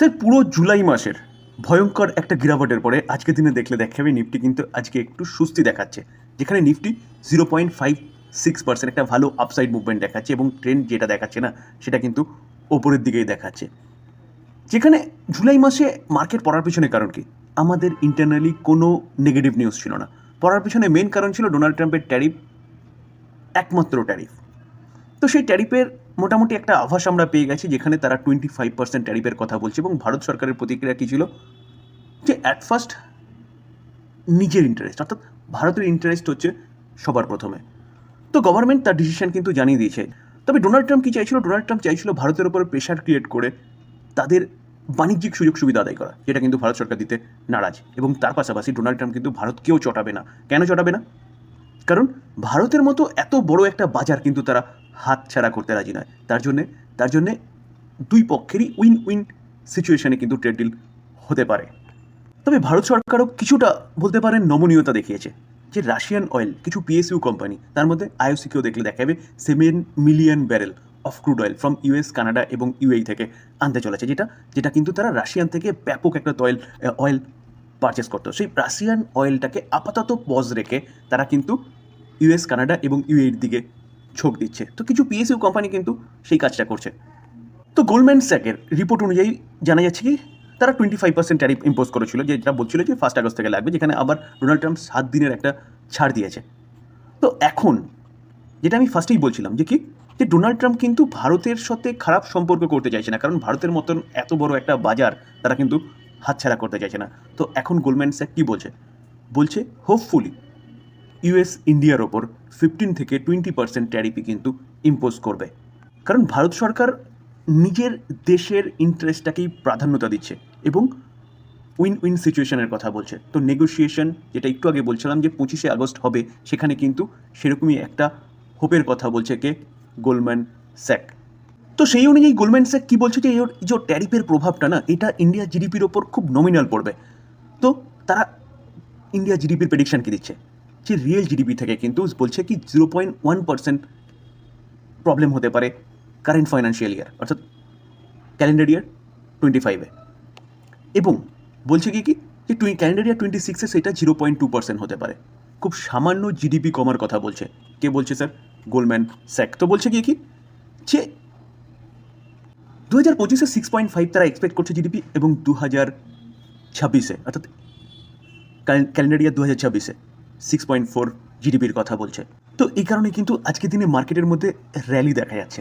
Sir, পুরো জুলাই মাসের ভয়ঙ্কর একটা গিরাবটের পরে আজকে দিনে দেখলে দেখাবে নিফটি কিন্তু আজকে একটু সুস্থি দেখাচ্ছে, যেখানে Nifty zero point five six percent একটা ভালো আপসাইড মুভমেন্ট দেখাচ্ছে এবং ট্রেন্ড যেটা দেখাচ্ছে না, সেটা কিন্তু ওপরের দিকেই দেখাচ্ছে। যেখানে জুলাই মাসে মার্কেট পড়ার পিছনে কারণ কি? আমাদের ইন্টারনালি কোনো নেগেটিভ নিউজ ছিল না। পড়ার পিছনে মেন কারণ ছিল ডোনাল্ড ট্রাম্পের ট্যারিফ একমাত্র ট্যারিফ তো সেই ট্যারিফের মোটামুটি একটা আভাস আমরা পেয়ে গেছি, যেখানে তারা টোয়েন্টি ফাইভ পার্সেন্ট ট্যারিফের কথা বলছে এবং ভারত সরকারের প্রতিক্রিয়া কী ছিল? যে অ্যাট ফার্স্ট নিজের ইন্টারেস্ট অর্থাৎ ভারতের ইন্টারেস্ট হচ্ছে সবার প্রথমে। তো গভর্নমেন্ট তার ডিসিশন কিন্তু জানিয়ে দিয়েছে। তবে ডোনাল্ড ট্রাম্প কী চাইছিল? ডোনাল্ড ট্রাম্প চাইছিল ভারতের উপর প্রেশার ক্রিয়েট করে তাদের বাণিজ্যিক সুযোগ সুবিধা আদায় করা, যেটা কিন্তু ভারত সরকার দিতে নারাজ। এবং তার পাশাপাশি ডোনাল্ড ট্রাম্প কিন্তু ভারতকেও চটাবে না। কেন চটাবে না? কারণ ভারতের মতো এত বড় একটা বাজার কিন্তু তারা হাত ছাড়া করতে রাজি নয়। তার জন্যে তার জন্যে দুই পক্ষেরই উইন উইন সিচুয়েশনে কিন্তু ট্রেড ডিল হতে পারে। তবে ভারত সরকারও কিছুটা বলতে পারেন নমনীয়তা দেখিয়েছে যে রাশিয়ান অয়েল, কিছু পিএসইউ কোম্পানি, তার মধ্যে আইওসিকেও দেখলে দেখা যাবে seven million barrel of crude oil from US Canada এবং ইউএই থেকে আনতে চলেছে, যেটা যেটা কিন্তু তারা রাশিয়ান থেকে ব্যাপক একটা তয়েল, অয়েল পারচেস করতো। সেই রাশিয়ান অয়েলটাকে আপাতত পজ রেখে তারা কিন্তু ইউএস, কানাডা এবং ইউএইর দিকে ছোক দিচ্ছে। তো কিছু পিএসইউ কোম্পানি কিন্তু সেই কাজটা করছে। তো গোল্ডম্যান স্যাকের রিপোর্ট অনুযায়ী জানা যাচ্ছে কি, তারা twenty five percent tariff impose করেছিল যেটা বলছিল যে ফার্স্ট আগস্ট থেকে লাগবে, যেখানে আবার ডোনাল্ড ট্রাম্প সাত দিনের একটা ছাড় দিয়েছে। তো এখন যেটা আমি ফার্স্টেই বলছিলাম, যে কি, যে ডোনাল্ড ট্রাম্প কিন্তু ভারতের সাথে খারাপ সম্পর্ক করতে চাইছে না, কারণ ভারতের মতন এত বড় একটা বাজার তারা কিন্তু হাতছাড়া করতে চাইছে না। তো এখন গোল্ডম্যান স্যাক কী বলছে? বলছে হোপফুলি ইউএস ইন্ডিয়ার ওপর ফিফটিন থেকে টোয়েন্টি পার্সেন্ট ট্যারিফই কিন্তু ইম্পোজ করবে। কারণ ভারত সরকার নিজের দেশের ইন্টারেস্টটাকেই প্রাধান্যতা দিচ্ছে এবং উইন উইন সিচুয়েশনের কথা বলছে। তো নেগোসিয়েশন যেটা একটু আগে বলছিলাম যে পঁচিশে আগস্ট হবে, সেখানে কিন্তু সেরকমই একটা হোপের কথা বলছে কে? Goldman sec. তো সেই অনুযায়ী গোল্ডম্যান স্যাক কী বলছে যে এর যে ট্যারিফের প্রভাবটা না, এটা ইন্ডিয়া জিডিপির ওপর খুব নমিনাল পড়বে। তো তারা ইন্ডিয়া জিডিপির প্রেডিকশান কী দিচ্ছে? যে রিয়েল জিডিপি থেকে কিন্তু বলছে কি zero point one percent problem হতে পারে কারেন্ট ফাইন্যান্সিয়াল ইয়ার অর্থাৎ ক্যালেন্ডার ইয়ার টোয়েন্টি ফাইভে এবং বলছে কি কি? যে টুই ক্যালেন্ডার ইয়ার টোয়েন্টি সিক্সে সেটা জিরো পয়েন্ট টু পার্সেন্ট হতে পারে। খুব সামান্য জিডিপি কমার কথা বলছে। কে বলছে স্যার গোল্ডম্যান স্যাক তো বলছে কি কি? যে দু হাজার পঁচিশে সিক্স পয়েন্ট ফাইভ তারা এক্সপেক্ট করছে জিডিপি এবং দু হাজার ছাব্বিশে, অর্থাৎ ক্যালেন্ডার ইয়ার দু হাজার ছাব্বিশে। সিক্স পয়েন্ট ফোর জিডিপির কথা বলছে। তো এই কারণে কিন্তু আজকের দিনে মার্কেটের মধ্যে র্যালি দেখা যাচ্ছে।